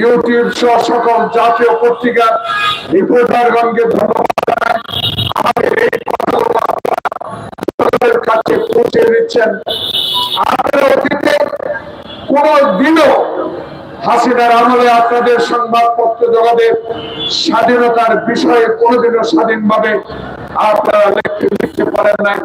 YouTube সহ সকল জাতীয় পত্রিকার রিপোর্টারগণকে ধন্যবাদ আমাদের এই কথাগুলো কাছে পৌঁছে দিচ্ছেন। আমাদের অতীতে কোন দিনও হাসিনার আমলে আপনাদের সংবাদপত্র জগতের স্বাধীনতার বিষয়ে কোনোদিনও স্বাধীনভাবে আপনারা লিখতে লিখতে পারেন নাই।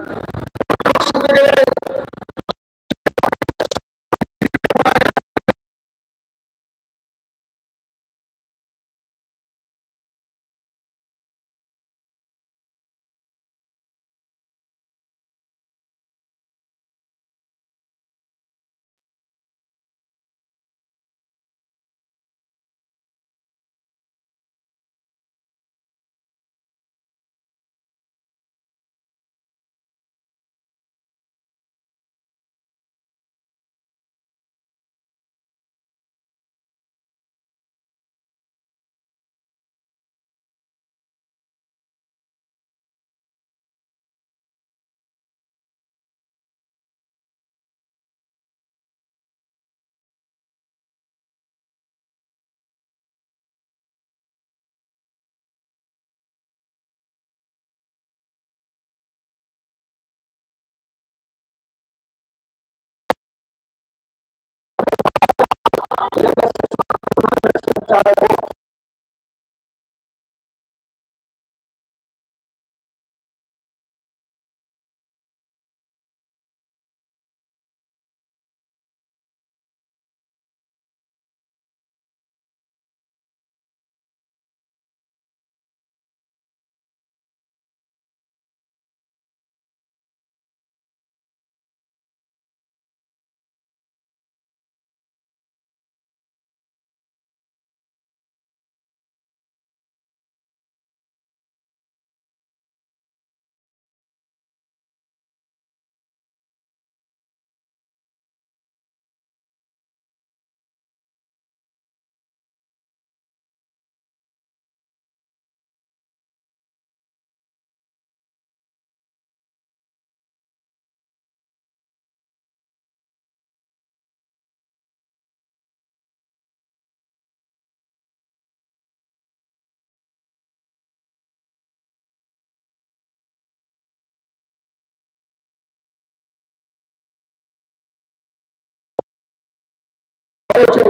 হয়েছে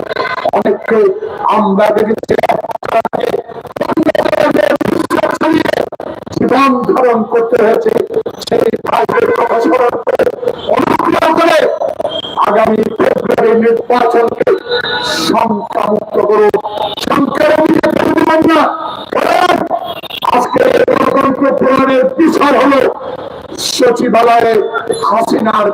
অনেককে আমরা দেখেছি জীবন ধারণ করতে হয়েছে। সেই অনুগ্রহ করে আগামী ফেব্রুয়ারি নির্বাচনকে সংখ্যামুক্ত করুন। হলো সচিবালয়ে হাসিনার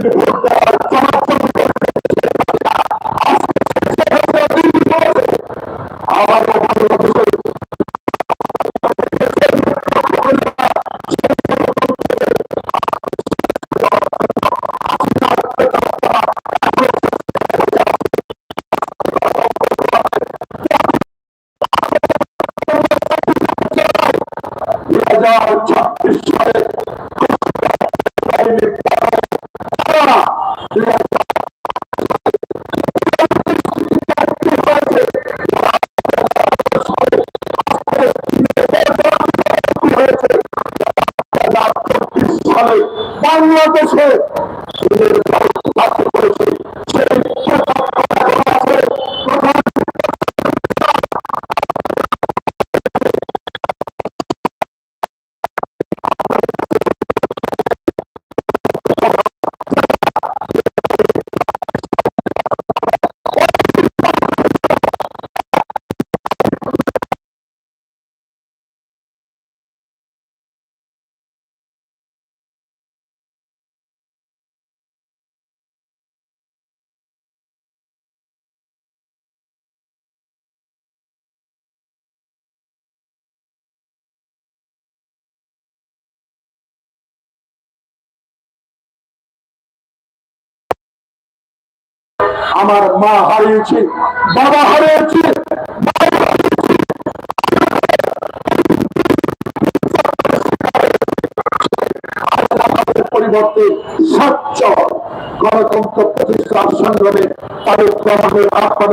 Good. বাংলাদেশে আমার মা হারিয়েছি বাবা হারিয়েছি পরিবর্তে স্বচ্ছ গণতন্ত্র প্রতিষ্ঠার সংগ্রামে তাদের প্রমাণের আহ্বান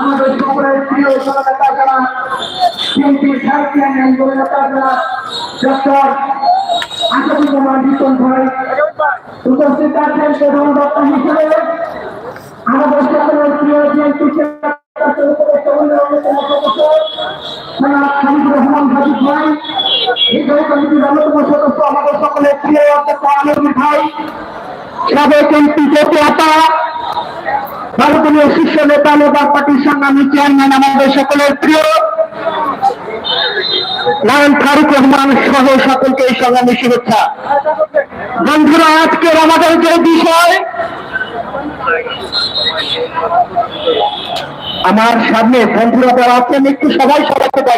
আমাদের সকলের প্রিয় নেতা যারা, বিএনপি সাহিত্যান আন্দোলন নেতা যারা, ডক্টর আসাদুজ্জামান জিতন ভাই, উপস্থিত আছেন প্রধান প্রিয় বিএনপি রহমান হাবিব ভাই অন্যতম সদস্য, আমাদের সকলের প্রিয় অধ্যক্ষ আলমী ভাই, সাবেক এমপি ভারতীয় শীর্ষ নেতা লেবার পার্টির সংগ্রামী চেয়ারম্যান আমাদের সকলের প্রিয় নারায়ণ ফারুক রহমান সহ সকলকে এই সংগ্রামী শুভেচ্ছা। বন্ধুরা আজকের আমাদের যে বিষয়, আমার সামনে বন্ধুরা যারা আছেন, একটু সবাই সবাইকে